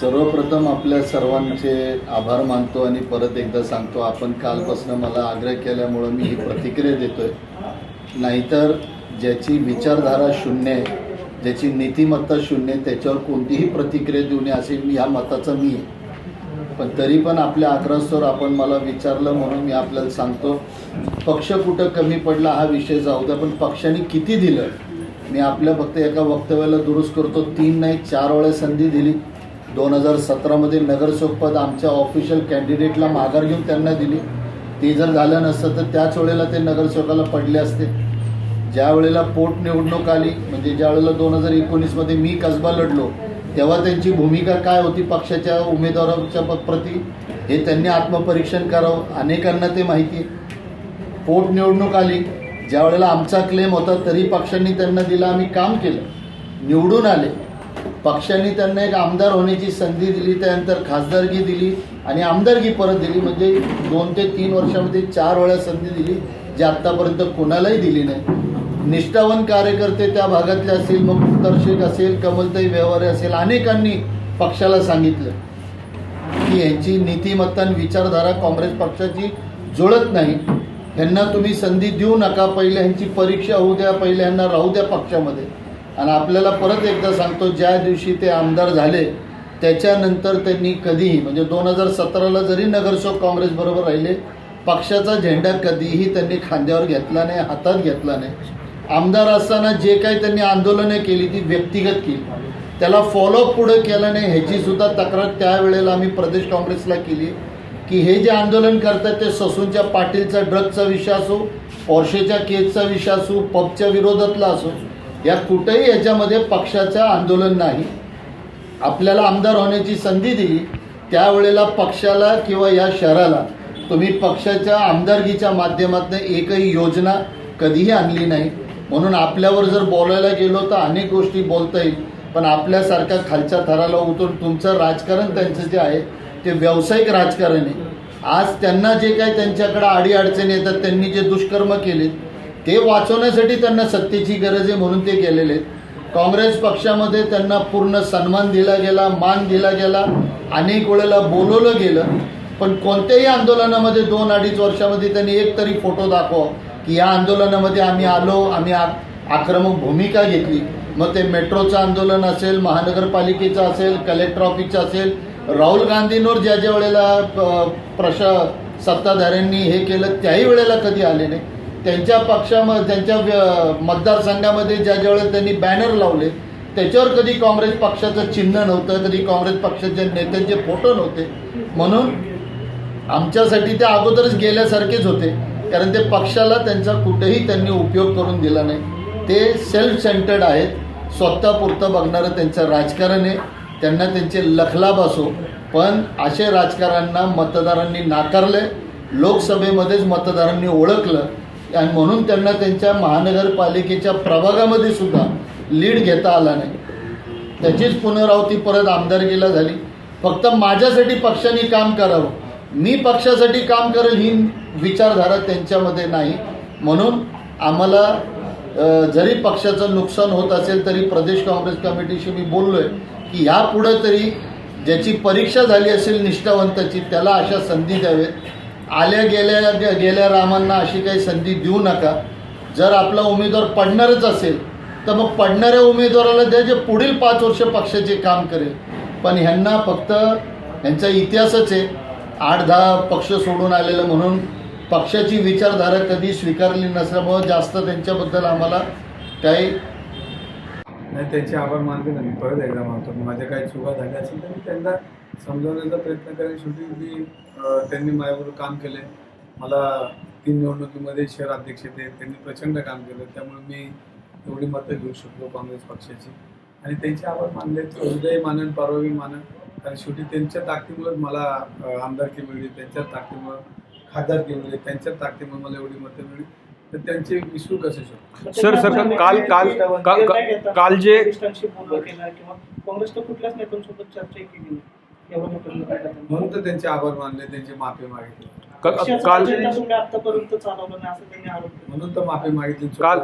सर्वप्रथम आपल्या सर्वांचे आभार मानतो आणि परत एकदा सांगतो आपण कालपासून मला आग्रह केल्यामुळं मी ही प्रतिक्रिया देतोय. नाहीतर ज्याची विचारधारा शून्य आहे ज्याची नीतिमत्ता शून्य आहे त्याच्यावर कोणतीही प्रतिक्रिया देऊ नये असे मी ह्या मताचा मी आहे. पण तरी पण आपल्या आग्रहास्तवर आपण मला विचारलं म्हणून मी आपल्याला सांगतो पक्ष कुठं कमी पडला हा विषय जाऊ द्या पण पक्षाने किती दिलं? मी आपल्या फक्त एका वक्तव्याला दुरुस्त करतो तीन नाही चार वेळा संधी दिली. दोन हजार सतरामध्ये नगरसेवकपद आमच्या ऑफिशियल कॅन्डिडेटला माघार घेऊन त्यांना दिली. ते जर झालं नसतं तर त्याच वेळेला ते नगरसेवकाला पडले असते. ज्या वेळेला पोटनिवडणूक आली म्हणजे ज्या वेळेला दोन हजार एकोणीसमध्ये मी कसबा लढलो तेव्हा त्यांची भूमिका काय होती पक्षाच्या उमेदवाराच्या प्रती? हे त्यांनी आत्मपरीक्षण करावं अनेकांना ते माहिती आहे. पोटनिवडणूक आली ज्या वेळेला आमचा क्लेम होता तरी पक्षांनी त्यांना दिला आम्ही काम केलं. निवडून आले पक्षांनी त्यांना एक आमदार होण्याची संधी दिली त्यानंतर खासदारकी दिली आणि आमदारकी परत दिली. म्हणजे दोन ते तीन वर्षामध्ये चार वेळा संधी दिली जी आत्तापर्यंत कोणालाही दिली नाही. निष्ठावान कार्यकर्ते त्या भागातले असतील मग उत्तर असेल कमलताई व्यवहारे असेल अनेकांनी पक्षाला सांगितलं की यांची नीतिमत्ता आणि विचारधारा काँग्रेस पक्षाची जुळत नाही. यांना तुम्ही संधी देऊ नका पहिले ह्यांची परीक्षा होऊ द्या पहिले यांना राहू द्या पक्षामध्ये. आणि आपल्याला परत एकदा सांगतो ज्या दिवशी ते आमदार झाले त्याच्यानंतर त्यांनी कधीही म्हणजे दोन हजार सतराला जरी नगरसेवक काँग्रेसबरोबर राहिले पक्षाचा झेंडा कधीही त्यांनी खांद्यावर घेतला नाही हातात घेतला नाही. आमदार असताना जे काही त्यांनी आंदोलने केली ती व्यक्तिगत केली. त्याला फॉलोअप पुढे केलं नाही ह्याची सुद्धा तक्रार त्यावेळेला आम्ही प्रदेश काँग्रेसला केली. की हे जे आंदोलन करतात ते ससूनच्या पाटीलचा ड्रगचा विषय असो पोर्शेच्या केसचा विषय असो पबच्या विरोधातला असो या कुठेही याच्यामध्ये पक्षाचं आंदोलन नाही. आपल्याला आमदार होण्याची संधी दिली. त्यावेळेला पक्षाला किंवा या शहराला तुम्ही पक्षाच्या आमदारकीच्या माध्यमातून एकही योजना कधीही आणली नाही. म्हणून आपल्यावर जर बोलायला गेलो तर अनेक गोष्टी बोलता येईल. पण आपल्यासारख्या खालच्या थराला उतरून तुमचं राजकारण त्यांचं जे आहे ते व्यावसायिक राजकारण आहे. आज त्यांना जे काही त्यांच्याकडे अडीअडचणी येतात त्यांनी जे दुष्कर्म केलेत ते वाचवण्यासाठी त्यांना सत्तेची गरज आहे म्हणून ते गेलेले आहेत. काँग्रेस पक्षामध्ये त्यांना पूर्ण सन्मान दिला गेला मान दिला गेला. अनेक वेळेला बोलवलं गेलं. पण कोणत्याही आंदोलनामध्ये दोन अडीच वर्षामध्ये त्यांनी एक तरी फोटो दाखवा की या आंदोलनामध्ये आम्ही आलो आम्ही आक्रमक भूमिका घेतली. मग ते मेट्रोचं आंदोलन असेल महानगरपालिकेचं असेल कलेक्टर ऑफिसचं असेल राहुल गांधींवर ज्या ज्या वेळेला प्रशा सत्ताधाऱ्यांनी हे केलं त्याही वेळेला कधी आले नाही. त्यांच्या पक्षामध्ये त्यांच्या व्य- मतदारसंघामध्ये ज्या ज्यावेळेला त्यांनी बॅनर लावले त्याच्यावर कधी काँग्रेस पक्षाचं चिन्ह नव्हतं कधी काँग्रेस पक्षाच्या नेत्यांचे फोटो नव्हते. म्हणून आमच्यासाठी ते अगोदरच गेल्यासारखेच होते कारण ते पक्षाला त्यांचा कुठेही त्यांनी उपयोग करून दिला नाही. ते सेल्फ सेंटर्ड आहेत स्वतःपुरतं बघणारं त्यांचं राजकारण आहे त्यांना त्यांचे लखलाभ असो. पण असे राजकारण्यांना मतदारांनी नाकारले लोकसभेमध्येच मतदारांनी ओळखलं आणि म्हणून त्यांना त्यांच्या महानगरपालिकेच्या प्रभागामध्ये सुद्धा लीड घेता आला नाही. त्याचीच पुनरावती परत आमदारकीला झाली. फक्त माझ्यासाठी पक्षाने काम करावं. मी पक्षासाठी काम करेल ही विचारधारा त्यांच्यामध्ये नाही. म्हणून आम्हाला जरी पक्षाचं नुकसान होत असेल तरी प्रदेश काँग्रेस कमिटीशी मी बोललो आहे की ह्यापुढं तरी ज्याची परीक्षा झाली असेल निष्ठावंताची त्याला अशा संधी द्यावेत. आल्या गेल्या गेल्या रामांना अशी काही संधी देऊ नका. जर आपला उमेदवार पडणारच असेल तर मग पडणाऱ्या उमेदवाराला द्या जे पुढील पाच वर्ष पक्षाचे काम करेल. पण ह्यांना फक्त ह्यांचा इतिहासच आहे. आठ दहा पक्ष सोडून आलेलं म्हणून पक्षाची विचारधारा कधी स्वीकारली नसल्यामुळं जास्त त्यांच्याबद्दल आम्हाला काही नाही त्यांचे आभार मानते ना. मी परत एकदा मानतो माझ्या काही चुका झाल्या असेल तर मी त्यांना समजवण्याचा प्रयत्न करेन. शेवटी मी त्यांनी माझ्याबरोबर काम केले मला तीन निवडणुकीमध्ये शहर अध्यक्ष ते त्यांनी प्रचंड काम केलं. त्यामुळे मी एवढी मतं घेऊ शकलो काँग्रेस पक्षाची. आणि त्यांचे आभार मानले हृदय मानन परवावी मानन. कारण शेवटी त्यांच्या ताकदीमुळे मला आमदारकी मिळली. त्यांच्या ताकदीमुळे खासदारकी मिळली. त्यांच्या ताकदीमुळे मला एवढी मतं मिळली. तर त्यांचे विसरू कसे शकतो? सर सर काल काल काल जे काँग्रेसच्या कुठल्याच नेत्यांसोबत चर्चा केली एवढं मोठं काय झालं. म्हणून तर त्यांचे आभार मानले त्यांची माफी मागितली का- पक्षाचा काल अजेंडा तुम्ही आतापर्यंत चालवलं नाही असं त्यांनी आरोप केला म्हणून तर माफी मागितली काल